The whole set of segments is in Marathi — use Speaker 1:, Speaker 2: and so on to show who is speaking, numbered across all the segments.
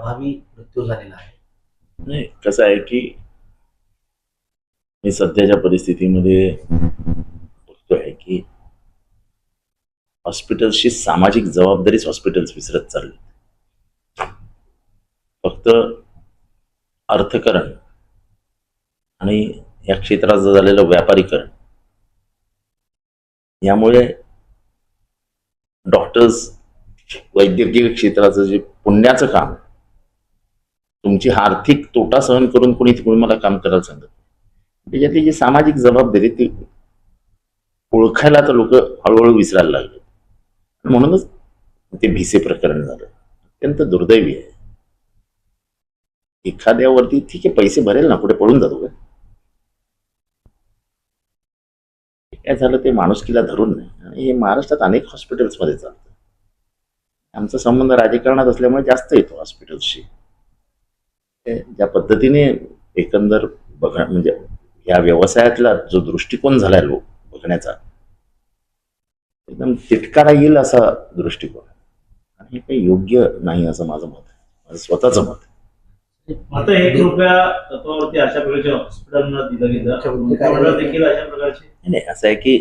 Speaker 1: प्रभावी मृत्यू झालेला आहे.
Speaker 2: नाही कसं आहे की मी सध्याच्या परिस्थितीमध्ये बोलतोय की हॉस्पिटल्सची सामाजिक जबाबदारीच हॉस्पिटल्स विसरत चालले फक्त अर्थकरण आणि या क्षेत्राचं झालेलं व्यापारीकरण यामुळे डॉक्टर्स वैद्यकीय क्षेत्राचं जे पुण्याचं काम तुमची आर्थिक तोटा सहन करून कोणी कोणी मला काम करायला सांगत त्याच्यातली जी सामाजिक जबाबदारी ती ओळखायला तर लोक हळूहळू विसरायला लागले. म्हणूनच ते भिसे प्रकरण झालं. अत्यंत दुर्दैवी आहे. एखाद्यावरती ठीक आहे पैसे भरेल ना कुठे पळून जातो काय? झालं ते माणुसकीला धरून नाही. आणि हे महाराष्ट्रात अनेक हॉस्पिटल्समध्ये चालतं. आमचा संबंध राजकारणात असल्यामुळे जास्त येतो हॉस्पिटल्सशी ज्या पद्धतीने एकंदर बघ म्हणजे या व्यवसायातला जो दृष्टिकोन झालाय लोक बघण्याचा एकदम तिटकारा येईल असा दृष्टिकोन आणि हे काही योग्य नाही असं माझं मत आहे. माझं स्वतःचं मत आहे.
Speaker 3: आता एक रुपया तत्वावरती अशा प्रकारच्या हॉस्पिटलना दिलं गेलं. मुख्यमंडळ देखील अशा प्रकारचे?
Speaker 2: नाही, नाही असं आहे की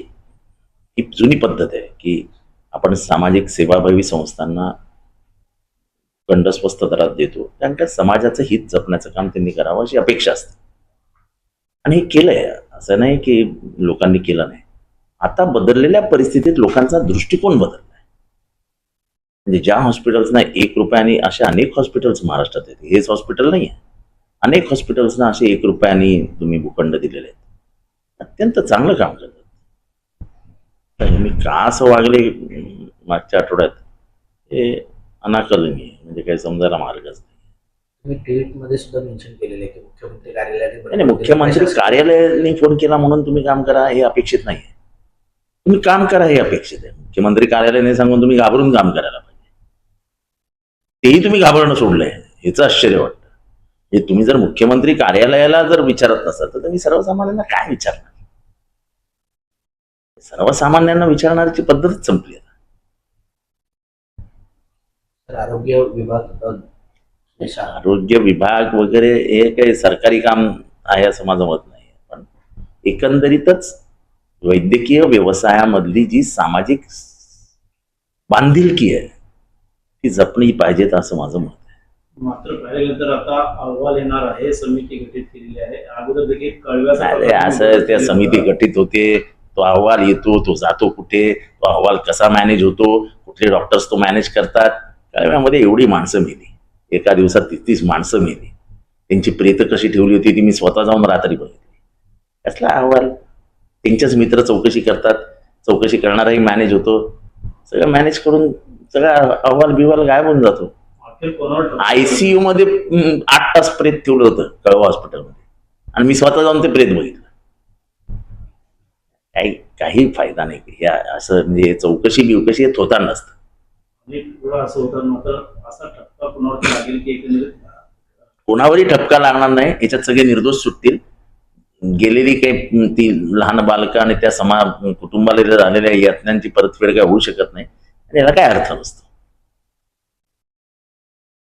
Speaker 2: ही जुनी पद्धत आहे की आपण सामाजिक सेवाभावी संस्थांना कंडस्वस्त दरात देतो. कारण का समाजाचं हित जपण्याचं काम त्यांनी करावं अशी अपेक्षा असते. आणि हे केलंय. असं नाही की लोकांनी केलं नाही. आता बदललेल्या परिस्थितीत लोकांचा दृष्टिकोन बदललाय. म्हणजे ज्या हॉस्पिटल्सना एक रुपयाने असे अनेक हॉस्पिटल्स महाराष्ट्रात आहेत. हेच हॉस्पिटल नाही आहे अनेक हॉस्पिटल्सना असे एक रुपयाने तुम्ही भूखंड दिलेले आहेत. अत्यंत चांगलं काम करतात. मी का असं वागले मागच्या आठवड्यात? हे अनाकलनीय आहे. म्हणजे काही समजायला मार्गच नाही.
Speaker 1: तुम्ही ट्विटमध्ये सुद्धा मेन्शन केलेलं आहे की मुख्यमंत्री कार्यालयाने
Speaker 2: नाही, मुख्यमंत्री कार्यालयाने फोन केला म्हणून तुम्ही काम करा हे अपेक्षित नाही आहे तुम्ही काम करा हे अपेक्षित आहे. मुख्यमंत्री कार्यालयाने सांगून तुम्ही घाबरून काम करायला पाहिजे. तेही तुम्ही घाबरणं सोडलंय हेच आश्चर्य वाटतं. हे तुम्ही जर मुख्यमंत्री कार्यालयाला जर विचारत नसाल तर तुम्ही सर्वसामान्यांना काय विचारणार? सर्वसामान्यांना विचारण्याची पद्धतच संपली आता.
Speaker 1: आरोग्य विभाग
Speaker 2: आरोग्य विभाग वगैरे हे काही सरकारी काम आहे असं माझं मत नाही. पण एकंदरीतच वैद्यकीय व्यवसायामधली जी सामाजिक बांधिलकी आहे ती जपली पाहिजेत असं माझं मत आहे.
Speaker 3: मात्र पाहिलं गेलं तर आता अहवाल येणार आहे समिती गठीत केलेली आहे. अगोदर देखील
Speaker 2: असं त्या समिती गठीत होते तो अहवाल येतो तो जातो कुठे तो अहवाल कसा मॅनेज होतो कुठले डॉक्टर्स तो मॅनेज करतात कळव्यामध्ये एवढी माणसं मेली. एका दिवसात तीस तीस माणसं मेली. त्यांची प्रेत कशी ठेवली होती ती मी स्वतः जाऊन रात्री बघितली. कसला अहवाल त्यांच्याच मित्र चौकशी करतात. चौकशी करणाराही मॅनेज होतो. सगळं मॅनेज करून सगळा अहवाल बिहवाल गायब होऊन जातो? आयसीयू मध्ये आठ तास प्रेत ठेवलं होतं कळवा हॉस्पिटलमध्ये आणि मी स्वतः जाऊन ते प्रेत बघितलं. काही काही फायदा नाही. या असं म्हणजे चौकशी बिवकशी हे होता नसतं.
Speaker 3: पुढं असं होतं मात्र असा ठपका लागेल की एकंदरीत
Speaker 2: कोणावरही ठपका लागणार नाही. याच्यात सगळे निर्दोष सुटतील. गेलेली काही ती लहान बालकं आणि त्या समा कुटुंबाला झालेल्या यातनांची परतफेड काय होऊ शकत नाही. आणि याला काय अर्थ नसतो?